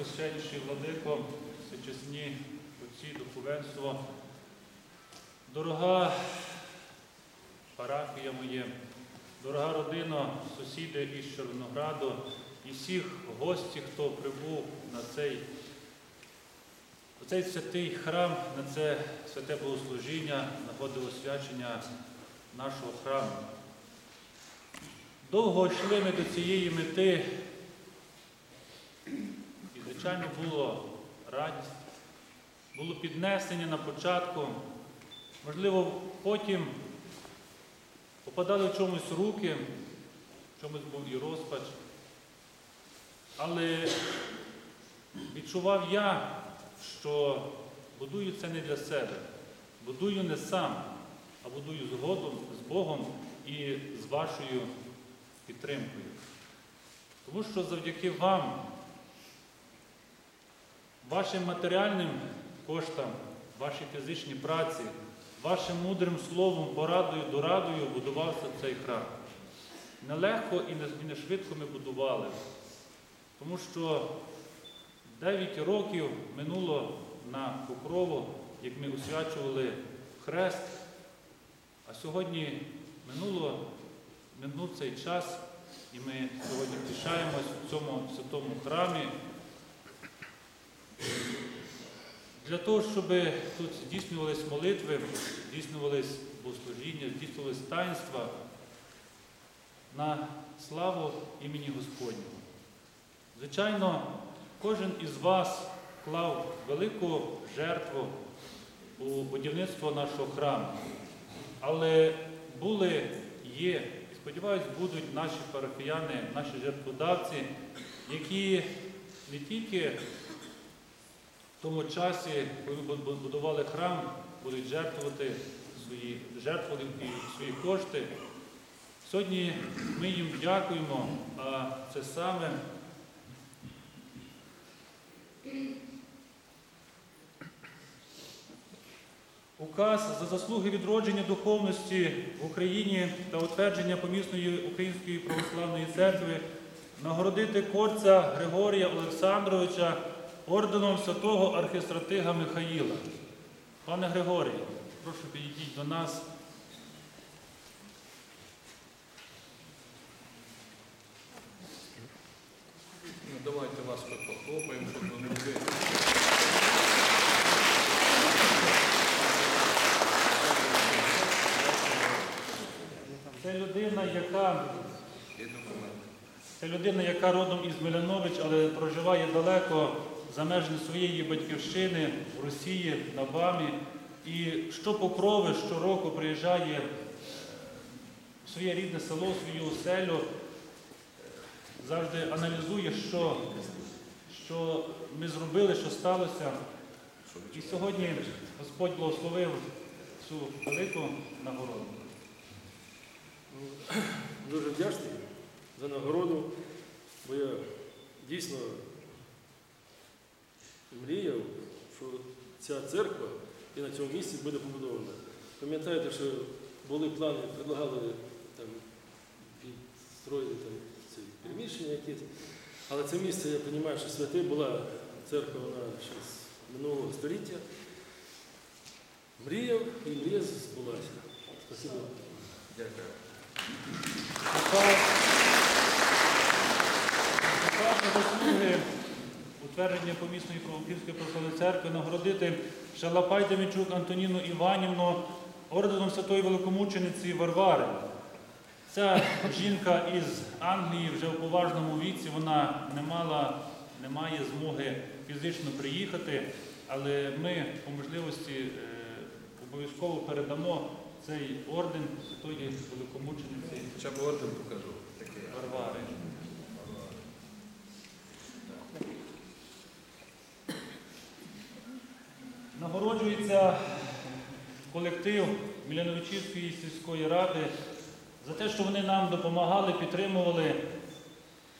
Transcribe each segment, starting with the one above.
Пресвященніший владико, всечесні отці, духовенство, дорога парафія моє, дорога родина, сусіди із Червонограду і всіх гостів, хто прибув на цей, на цей святий храм, на це святе богослужіння, нагоди освячення нашого храму. Довго йшли ми до цієї мети, звичайно, було радість, було піднесення на початку. Можливо, потім попадали в чомусь руки, в чомусь був і розпач. Але відчував я, що будую це не для себе, будую не сам, а будую згодом з Богом і з вашою підтримкою. Тому що завдяки вам, вашим матеріальним коштам, вашій фізичній праці, вашим мудрим словом, порадою, дорадою будувався цей храм. Нелегко і не, швидко ми будували, тому що 9 років минуло на покрову, як ми освячували хрест, а сьогодні минуло, минув цей час, і ми сьогодні втішаємось в цьому святому храмі. Для того, щоб тут здійснювались молитви, здійснювались богослужіння, здійснювались таїнства на славу імені Господнього. Звичайно, кожен із вас клав велику жертву у будівництво нашого храму. Але були, є, і сподіваюсь, будуть наші парафіяни, наші жертводавці, які не тільки в тому часі, коли будували храм, будуть жертвувати свої жертвувати і свої кошти. Сьогодні ми їм дякуємо, а це саме Указ за заслуги відродження духовності в Україні та утвердження помісної Української православної церкви нагородити корця Григорія Олександровича орденом святого архістратига Михаїла. Пане Григорій, прошу підійдіть до нас. Ну, давайте вас хоч похлопаємо, щоб ви могли. Це людина, яка Це людина, яка родом із Милянович, але проживає далеко за межами своєї батьківщини в Росії, на Бамі. І що покрови щороку приїжджає в своє рідне село, в свою оселю, завжди аналізує, що, що ми зробили, що сталося. І сьогодні Господь благословив цю велику нагороду. Дуже вдячний за нагороду, бо я дійсно мріяв, що ця церква і на цьому місці буде побудована. Пам'ятаєте, що були плани, предлагали там підстроїти там ці приміщення якісь, але це місце, я розумію, що святе була церква, вона ще з минулого століття. Мріяв і мрія збулася. Спасибо. Дякую. Також заслуги утвердження помісної Православської православної церкви нагородити Шалапай Демічук Антоніну Іванівну орденом Святої Великомучениці Варвари. Ця жінка із Англії вже у поважному віці, вона не мала, не має змоги фізично приїхати, але ми по можливості е, обов'язково передамо цей орден Святої Великомучениці Хоча б орден покажу. Варвари. Колектив Міляновичівської сільської ради за те, що вони нам допомагали, підтримували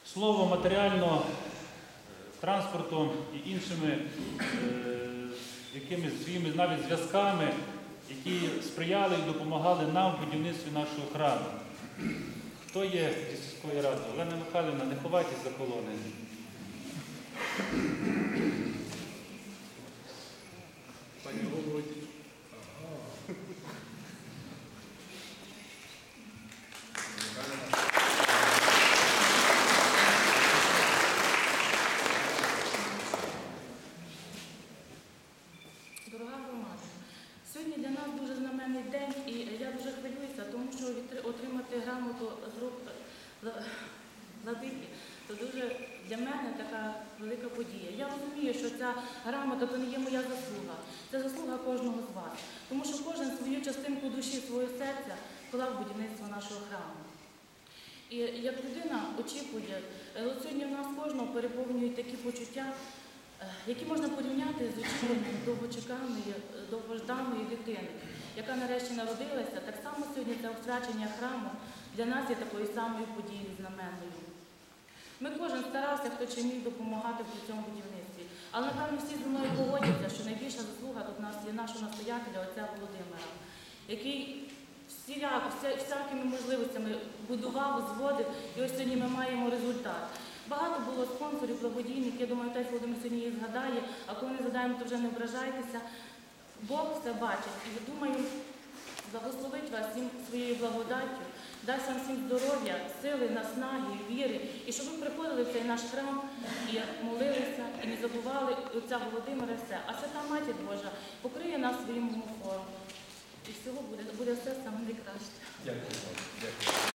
слово матеріально, транспортом і іншими е, якимись своїми навіть зв'язками, які сприяли і допомагали нам в будівництві нашого храму. Хто є зі сільської ради? Олена Михайлівна, не ховайтесь за колони. Пані голово, Дорога громада, сьогодні для нас дуже знаменний день, і я дуже хвилююся, тому що відтри- отримати грамоту з рук е, Ла- владики це дуже для мене така велика подія. Я розумію, що ця грамота то не є моя заслуга, це заслуга кожного з вас, тому що кожен свою частинку душі, свого серця вклав будівництво нашого храму. І як людина очікує, е, сьогодні в нас кожного переповнюють такі почуття, які можна порівняти з очікуванням довгочеканої, е, довгожданої дитини, яка нарешті народилася. Так само сьогодні це освячення храму для нас є такою самою подією знаменною. Ми кожен старався, хто чи міг допомагати в цьому будівництві. Але напевно всі зі мною погодяться, що найбільша заслуга тут нас є нашого настоятеля, отця Володимира, який всіляко, всякими можливостями будував, зводив, і ось сьогодні ми маємо результат. Багато було спонсорів, благодійників, я думаю, отець Володимир сьогодні їх а коли не згадаємо, то вже не ображайтеся. Бог все бачить і думаю, благословить вас всім своєю благодаттю, дасть вам всім здоров'я, сили, наснаги, віри, і щоб ви приходили в цей наш храм і молилися, і не забували отця Володимира все. А свята Матір Божа покриє нас своїм муфором. І всього буде, буде все саме найкраще. Дякую. Дякую.